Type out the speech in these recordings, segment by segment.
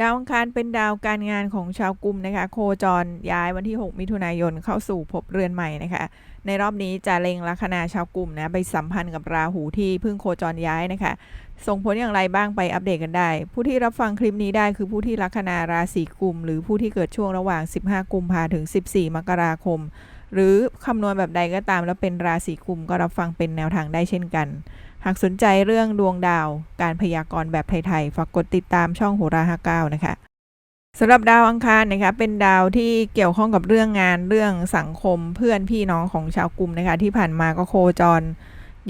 ดาวอังคารเป็นดาวการงานของชาวกุมนะคะ โคจรย้ายวันที่ 6 มิถุนายนเข้าสู่ภพเรือนใหม่นะคะ ในรอบนี้จะเล็งลัคนาชาวกุมนะ ไปสัมพันธ์กับราหูที่เพิ่งโคจรย้ายนะคะ ส่งผลอย่างไรบ้างไปอัปเดตกันได้ ผู้ที่รับฟังคลิปนี้ได้คือผู้ที่ลัคนาราศีกุม หรือผู้ที่เกิดช่วงระหว่าง 15 กุมภาถึง 14 มกราคม หรือคำนวณแบบใดก็ตามแล้วเป็นราศีกุมก็รับฟังเป็นแนวทางได้เช่นกัน หากสนใจเรื่องดวงดาว การพยากรณ์แบบไทย ๆ ฝากกดติดตามช่องโหราฮาเก้านะคะสำหรับดาวอังคารนะคะเป็นดาวที่เกี่ยวข้องกับเรื่องงานเรื่องสังคมเพื่อนพี่น้องของชาวกลุ่มนะคะที่ผ่านมาก็โคจร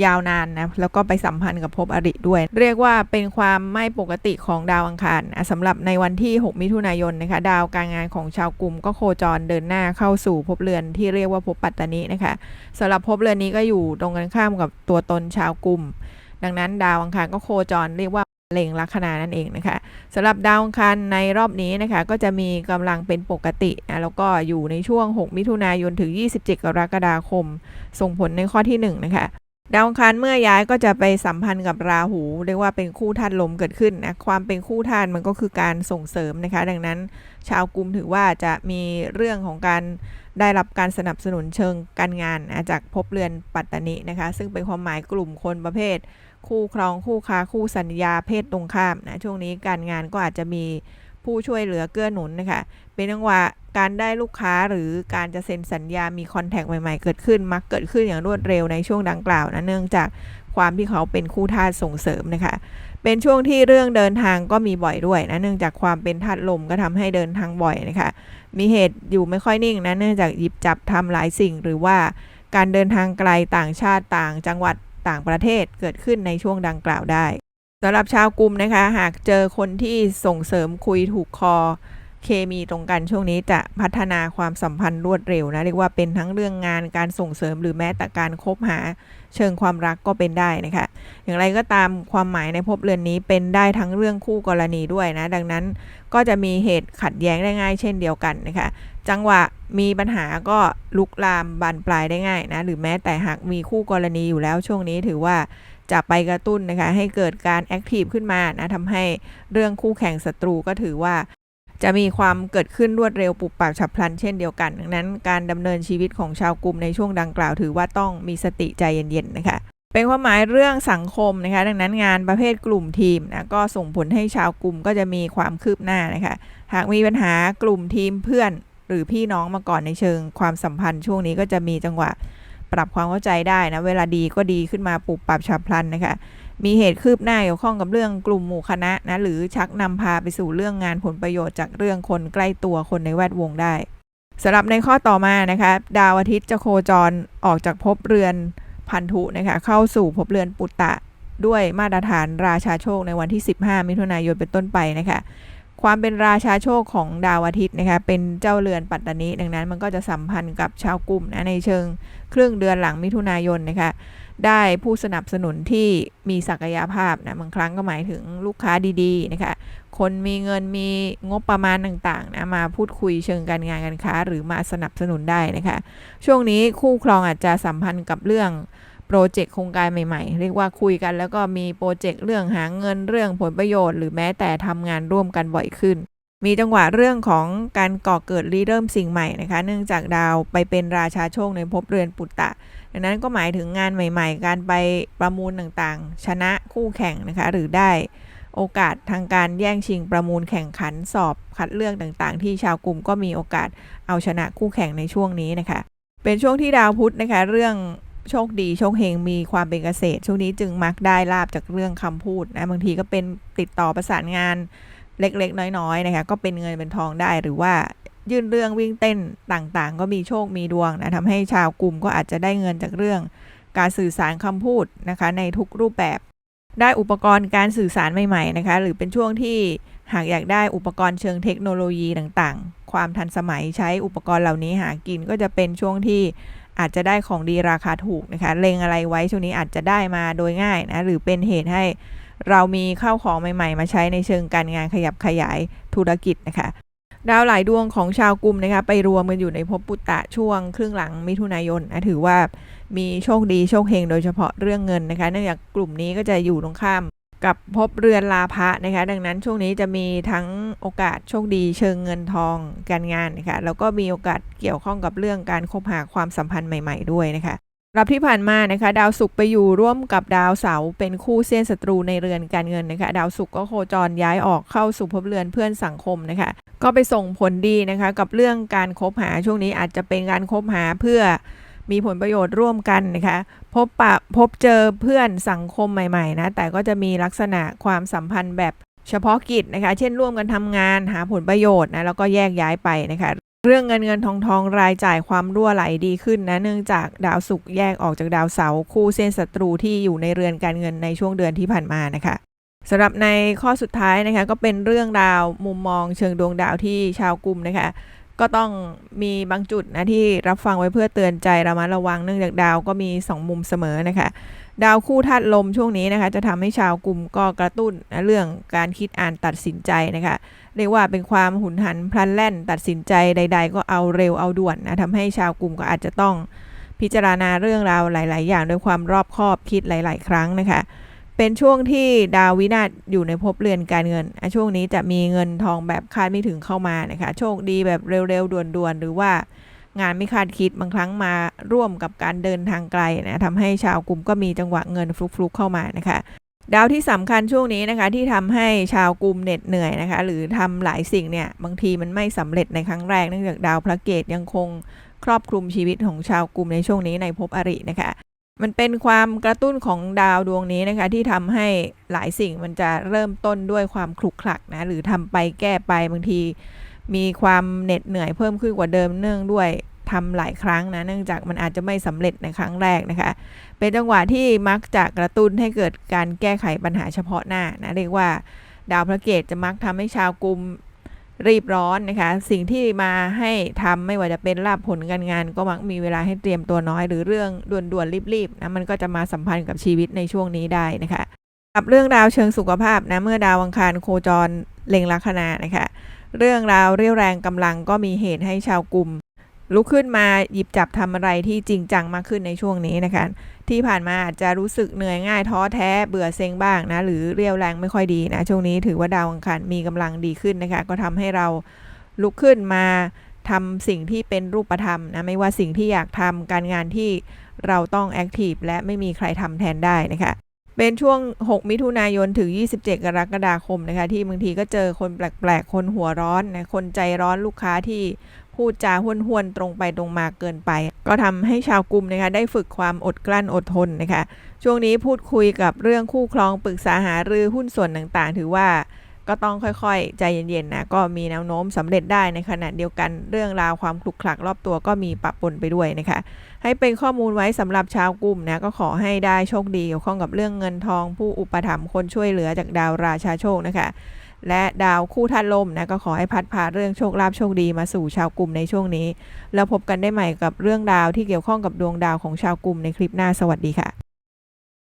ยาวนานนะ แล้วก็ไปสัมพันธ์กับภพอริด้วย เรียกว่าเป็นความไม่ปกติของดาวอังคารนะสำหรับในวันที่ 6 มิถุนายนนะคะ ดาวการงานของชาวกลุ่มก็โคจรเดินหน้าเข้าสู่ภพเรือนที่เรียกว่าภพปัตตานีนะคะสำหรับภพเรือนนี้ก็อยู่ตรงกันข้ามกับตัวตนชาวกลุ่ม ดังนั้นดาวอังคารก็โคจรเรียกว่าเล็งลัคนานั่นเองนะคะสำหรับดาวอังคารในรอบนี้นะคะ ก็จะมีกำลังเป็นปกตินะแล้วก็อยู่ในช่วง 6 มิถุนายนถึง 27 กรกฎาคม ส่งผลในข้อที่ 1 นะคะ ดาวอังคารเมื่อย้ายก็จะไปสัมพันธ์กับราหู เรียกว่าเป็นคู่ธาตุลมเกิดขึ้นนะความเป็นคู่ธาตุมันก็คือการส่งเสริมนะคะ ดังนั้นชาวกุมถือว่าจะมีเรื่องของการได้รับการสนับสนุนเชิงการงานนะจากภพเรือนปัตตานินะคะ ซึ่งเป็นความหมายกลุ่มคนประเภท คู่ครองคู่ค้าคู่สัญญาเพศตรงข้ามนะช่วงนี้การงานก็อาจจะมี ผู้ช่วยเหลือเกื้อหนุนนะคะเป็นจังหวะการได้ลูกค้าหรือการจะเซ็นสัญญามีคอนแทคใหม่ๆ เกิดขึ้น มักเกิดขึ้นอย่างรวดเร็วในช่วงดังกล่าวนะเนื่องจากความที่เขาเป็นคู่ทาสส่งเสริมนะคะ เป็นช่วงที่เรื่องเดินทางก็มีบ่อยด้วยนะเนื่องจากความเป็นธาตุลมก็ทำให้เดินทางบ่อยนะคะ มีเหตุอยู่ไม่ค่อยนิ่งนะเนื่องจากหยิบจับทำหลายสิ่ง หรือว่าการเดินทางไกลต่างชาติต่างจังหวัดต่างประเทศเกิดขึ้นในช่วงดังกล่าวได้ สำหรับชาวกลุ่มนะคะ หากเจอคนที่ส่งเสริมคุยถูกคอ เคมีตรงกันช่วงนี้จะพัฒนาความสัมพันธ์รวดเร็วนะเรียกว่าเป็นทั้งเรื่องงานการส่งเสริมหรือแม้แต่การคบหาเชิงความรักก็เป็นได้นะคะ อย่างไรก็ตามความหมายในภพเรือนนี้เป็นได้ทั้งเรื่องคู่กรณีด้วยนะ ดังนั้นก็จะมีเหตุขัดแย้งได้ง่ายเช่นเดียวกันนะคะ จังหวะมีปัญหาก็ลุกลามบานปลายได้ง่ายนะหรือแม้แต่หากมีคู่กรณีอยู่แล้วช่วงนี้ถือว่า จะไปกระตุ้นนะคะให้เกิดการแอคทีฟขึ้นมานะทำให้เรื่องคู่แข่งศัตรูก็ถือว่า จะมีความเกิดขึ้นรวดเร็วปุบปับฉับพลันเช่นเดียวกัน ดังนั้นการดำเนินชีวิตของชาวกลุ่มในช่วงดังกล่าว ถือว่าต้องมีสติใจเย็นๆนะคะเป็นความหมายเรื่องสังคมนะคะ ดังนั้นงานประเภทกลุ่มทีมนะก็ส่งผลให้ชาวกลุ่มก็จะมีความคืบหน้านะคะ หากมีปัญหากลุ่มทีมเพื่อน หรือพี่น้องมาก่อนในเชิงความสัมพันธ์ช่วงนี้ก็จะมีจังหวะ ปรับความเข้าใจได้นะ เวลาดีก็ดีขึ้นมาปุบปับฉับพลันนะคะ มีเหตุคืบหน้าเกี่ยวข้องกับเรื่องกลุ่มหมู่คณะนะหรือชักนำพาไปสู่เรื่องงานผลประโยชน์จากเรื่องคนใกล้ตัวคนในแวดวงได้สำหรับในข้อต่อมานะคะ ดาวอาทิตย์จะโคจรออกจากภพเรือนพันธุนะคะเข้าสู่ภพเรือนปุตตะด้วยมาตรฐานราชาโชคในวันที่ 15 มิถุนายนเป็นต้นไปนะคะ ความเป็นราชาโชคของดาวอาทิตย์นะคะเป็นเจ้าเรือนปัตตานีดังนั้นมันก็จะสัมพันธ์กับชาวกลุ่มนะในเชิงครึ่งเดือนหลังมิถุนายนนะคะได้ผู้สนับสนุนที่มีศักยภาพนะบางครั้งก็หมายถึงลูกค้าดีๆนะคะคนมีเงินมีงบประมาณต่างๆนะมาพูดคุยเชิงการงานการค้า หรือมาสนับสนุนได้นะคะช่วงนี้คู่ครองอาจจะสัมพันธ์กับเรื่อง โปรเจกต์โครงการใหม่ๆ เรียกว่าคุยกันแล้วก็มีโปรเจกต์เรื่องหาเงินเรื่องผลประโยชน์หรือแม้แต่ทำงานร่วมกันบ่อยขึ้น มีจังหวะเรื่องของการก่อเกิดรีเริ่มสิ่งใหม่นะคะ เนื่องจากดาวไปเป็นราชาโชคในภพเรือนปุตตะดังนั้นก็หมายถึงงานใหม่ๆ การไปประมูลต่างๆ ชนะคู่แข่งนะคะ หรือได้โอกาสทางการแย่งชิงประมูลแข่งขันสอบคัดเลือกต่างๆ ที่ชาวกลุ่มก็มีโอกาสเอาชนะคู่แข่งในช่วงนี้นะคะ เป็นช่วงที่ดาวพุธนะคะ เรื่อง โชคดีโชคเฮงมีความเป็นเกษตร ช่วงนี้จึงมักได้ลาบจากเรื่องคำพูดนะบางทีก็เป็นติดต่อประสานงานเล็กๆ น้อยๆนะคะก็เป็นเงินเป็นทองได้หรือว่ายื่นเรื่องวิ่งเต้นต่างๆ ก็มีโชคมีดวงนะทำให้ชาวกลุ่มก็อาจจะได้เงินจากเรื่อง การสื่อสารคำพูดนะคะในทุกรูปแบบ ได้อุปกรณ์การสื่อสารใหม่ๆนะคะหรือเป็นช่วงที่หากอยากได้อุปกรณ์เชิงเทคโนโลยีต่างๆ ความทันสมัยใช้อุปกรณ์เหล่านี้หากินก็จะเป็นช่วงที่ อาจจะได้ของดีราคาถูกนะคะเลงอะไรไว้ช่วงนี้อาจจะได้มาโดยง่ายนะหรือเป็นเหตุให้เรามีข้าวของใหม่ๆ มาใช้ในเชิงการงานขยับขยายธุรกิจนะคะดาวหลายดวงของชาวกลุ่มนะคะไปรวมกันอยู่ในภพปุตตะช่วงครึ่งหลังมิถุนายนนะถือว่ามีโชคดีโชคเฮงโดยเฉพาะเรื่องเงินนะคะเนื่องจากกลุ่มนี้ก็จะอยู่ตรงข้าม กับภพเรือนลาภะนะคะ ดังนั้นช่วงนี้จะมีทั้งโอกาสโชคดีเชิงเงินทองการงานนะคะแล้วก็มีโอกาสเกี่ยวข้องกับเรื่องการคบหาความสัมพันธ์ใหม่ ๆ ด้วยนะคะรับที่ผ่านมานะคะ ดาวศุกร์ไปอยู่ร่วมกับดาวเสาร์เป็นคู่เส้นศัตรูในเรือนการเงินนะคะ ดาวศุกร์ก็โคจรย้ายออกเข้าสู่ภพเรือนเพื่อนสังคมนะคะ ก็ไปส่งผลดีนะคะ กับเรื่องการคบหาช่วงนี้อาจจะเป็นการคบหาเพื่อ มีผลประโยชน์ร่วมกันนะคะพบปะพบเจอเพื่อนสังคมใหม่ๆนะแต่ก็จะมีลักษณะความสัมพันธ์แบบเฉพาะกิจนะคะ เช่นร่วมกันทำงานหาผลประโยชน์นะแล้วก็แยกย้ายไปนะคะเรื่องเงินเงินทองทองรายจ่ายความรั่วไหลดีขึ้นนะเนื่องจากดาวศุกร์แยกออกจากดาวเสาร์คู่เส้นศัตรูที่อยู่ในเรือนการเงินในช่วงเดือนที่ผ่านมานะคะสำหรับในข้อสุดท้ายนะคะก็เป็นเรื่องราวมุมมองเชิงดวงดาวที่ชาวกลุ่มนะคะ ก็ต้องมีบางจุดนะที่รับฟังไว้เพื่อเตือนใจระมัดระวังเนื่องจากดาวก็มี 2 มุมเสมอนะคะ ดาวคู่ธาตุลมช่วงนี้นะคะ จะทำให้ชาวกลุ่มก็กระตุ้นนะเรื่องการคิดอ่านตัดสินใจนะคะ เรียกว่าเป็นความหุนหันพลันแล่นตัดสินใจใด ๆ ก็เอาเร็วเอาด่วนนะทำให้ชาวกลุ่มก็อาจจะต้องพิจารณาเรื่องราวหลาย ๆ อย่างด้วยความรอบคอบคิดหลาย ๆ ครั้งนะคะ เป็นช่วงที่ดาววินาศอยู่ในภพเรือนการเงิน ช่วงนี้จะมีเงินทองแบบคาดไม่ถึงเข้ามานะคะ โชคดีแบบเร็วๆด่วนๆ หรือว่างานไม่คาดคิดบางครั้งมาร่วมกับการเดินทางไกลนะทำให้ชาวกลุ่มก็มีจังหวะเงินฟลุกๆเข้ามานะคะ ดาวที่สำคัญช่วงนี้นะคะที่ทำให้ชาวกลุ่มเหน็ดเหนื่อยนะคะ หรือทำหลายสิ่งเนี่ยบางทีมันไม่สำเร็จในครั้งแรกเนื่องจากดาวพระเกตยังคงครอบคลุมชีวิตของชาวกลุ่มในช่วงนี้ในภพอรินะคะ มันเป็นความกระตุ้นของดาวดวงนี้นะคะ ที่ทำให้หลายสิ่งมันจะเริ่มต้นด้วยความคลุกคลักนะหรือทำไปแก้ไปบางที มีความเหน็ดเหนื่อยเพิ่มขึ้นกว่าเดิมเนื่องด้วยทำหลายครั้งนะเนื่องจากมันอาจจะไม่สำเร็จในครั้งแรกนะคะ เป็นจังหวะที่มักจะกระตุ้นให้เกิดการแก้ไขปัญหาเฉพาะหน้านะเรียกว่า ดาวพระเกตจะมักทำให้ชาวกลุ่ม รีบร้อนนะคะ สิ่งที่มาให้ทำไม่ว่าจะเป็นลาบผลการงาน ก็มักมีเวลาให้เตรียมตัวน้อย หรือเรื่องด่วนๆรีบๆนะมันก็จะมาสัมพันธ์กับชีวิตในช่วงนี้ได้นะคะกับเรื่องราวเชิงสุขภาพนะเมื่อดาวอังคารโคจรเล็งลัคนานะคะ เรื่องราวเรี่ยวแรงกำลังก็มีเหตุให้ชาวกลุ่ม ลุกขึ้นมาหยิบจับทำอะไรที่จริงจังมากขึ้นในช่วงนี้นะคะ ที่ผ่านมาอาจจะรู้สึกเหนื่อยง่ายท้อแท้เบื่อเซ็งบ้างนะ หรือเรียวแรงไม่ค่อยดีนะ ช่วงนี้ถือว่าดาวอังคารมีกำลังดีขึ้นนะคะ ก็ทำให้เราลุกขึ้นมาทำสิ่งที่เป็นรูปธรรมนะไม่ว่าสิ่งที่อยากทำการงานที่เราต้องแอคทีฟและไม่มีใครทำแทนได้นะคะเป็นช่วง 6 มิถุนายน ถึง 27 กรกฎาคมนะคะ ที่บางทีก็เจอคนแปลก ๆ คนหัวร้อนนะ คนใจร้อนลูกค้าที่ พูดจาห้วนห้วนๆตรงไปตรงมาเกินไป ก็ทำให้ชาวกลุ่มนะคะได้ฝึกความอดกลั้นอดทนนะคะช่วงนี้พูดคุยกับเรื่องคู่ครองปรึกษาหารือหุ้นส่วนต่างๆ ถือว่าก็ต้องค่อยๆ ใจเย็นๆนะก็มีแนวโน้มสำเร็จได้ในขณะเดียวกันเรื่องราวความคลุกคลักรอบตัวก็มีปะปนไปด้วยนะคะ ให้เป็นข้อมูลไว้สำหรับชาวกลุ่มนะก็ขอให้ได้โชคดีเกี่ยวข้องกับเรื่องเงินทอง ผู้อุปถัมภ์คนช่วยเหลือจากดาวราชาโชคนะคะ และดาวคู่ธาตุลมนะก็ขอให้พัดพาเรื่องโชคลาภโชคดีมาสู่ชาวกลุ่มในช่วงนี้ แล้วพบกันได้ใหม่กับเรื่องดาวที่เกี่ยวข้องกับดวงดาวของชาวกลุ่มในคลิปหน้าสวัสดีค่ะ